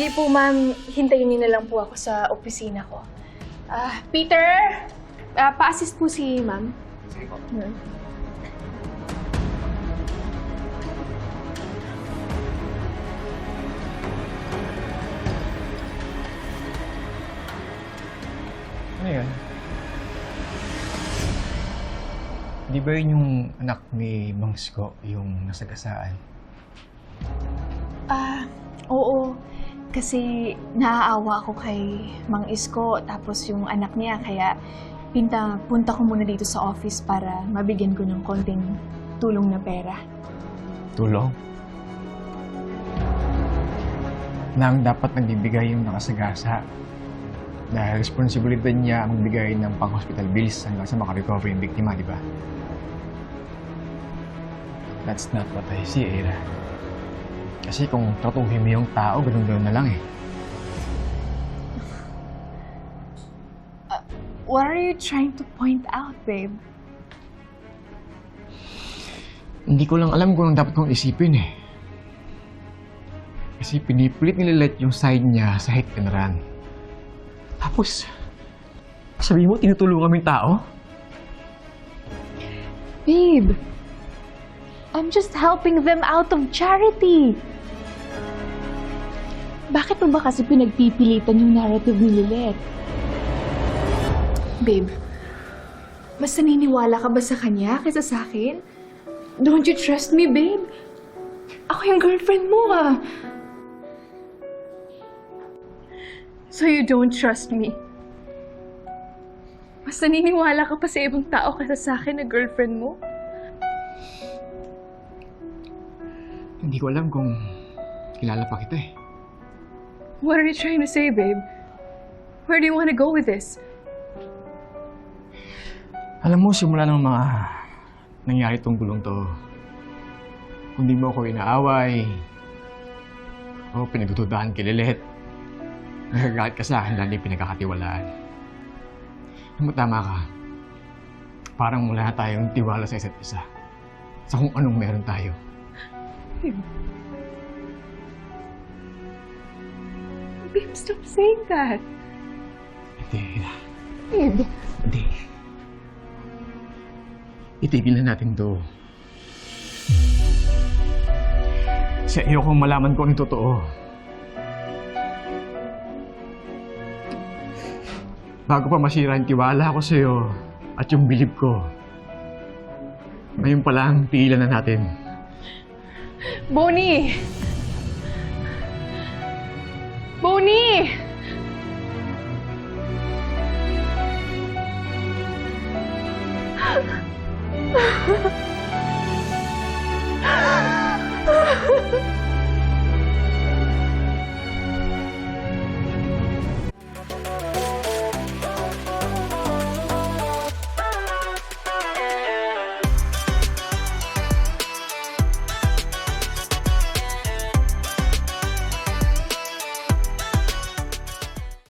Sige po, ma'am. Hintayin niyo na lang po ako sa opisina ko. Ah, Peter! Ah, pa-assist po si ma'am. Sige po. Hmm. Ano yun? Di ba yun yung anak ni Mang Sko, yung nasagasaan? Ah, oo. Kasi naaawa ako kay Mang Isko, tapos yung anak niya, kaya pinta, punta ko muna dito sa office para mabigyan ko ng konting tulong na pera. Tulong? Na ang dapat nagbibigay yung nakasagasa. Dahil responsibilidad niya ang magbigay ng pang-hospital bills hanggang sa makarecover yung biktima, di ba? That's not what I see, Ira. Kasi kung tratuhin mo yung tao, ganun-ganun na lang eh. What are you trying to point out, babe? Hindi ko lang alam kung anong dapat kong isipin eh. Kasi pinipilit nililit yung side niya sa hit and run. Tapos, sabi mo, tinutulungan mo yung tao? Babe, I'm just helping them out of charity. Bakit mo ba kasi pinagpipilitan yung narrative ni Lilith? Babe, mas naniniwala ka ba sa kanya kaysa sa akin? Don't you trust me, babe? Ako yung girlfriend mo, ah. So you don't trust me? Mas naniniwala ka pa sa ibang tao kaysa sa akin na girlfriend mo? Hindi ko alam kung kilala pa kita eh. What are you trying to say, babe? Where do you want to go with this? Alam mo, simula ng mga nangyari tong gulong to, kung di mo ako inaaway, o pinagtutudahan kay Lilet, nagagalit ka sa akin dahil pinagkakatiwalaan. Alam mo, tama ka. Parang wala na tayong tiwala sa isa't isa. Sa kung anong meron tayo. Babe, stop saying that. Hindi, Babe. hindi. Itigil na natin to. Sa iyo kong malaman ko ang totoo. Bago pa masira ang tiwala ko sa iyo at yung bilib ko. Ngayon pa lang, tigilan na natin. Bonnie! Bonnie!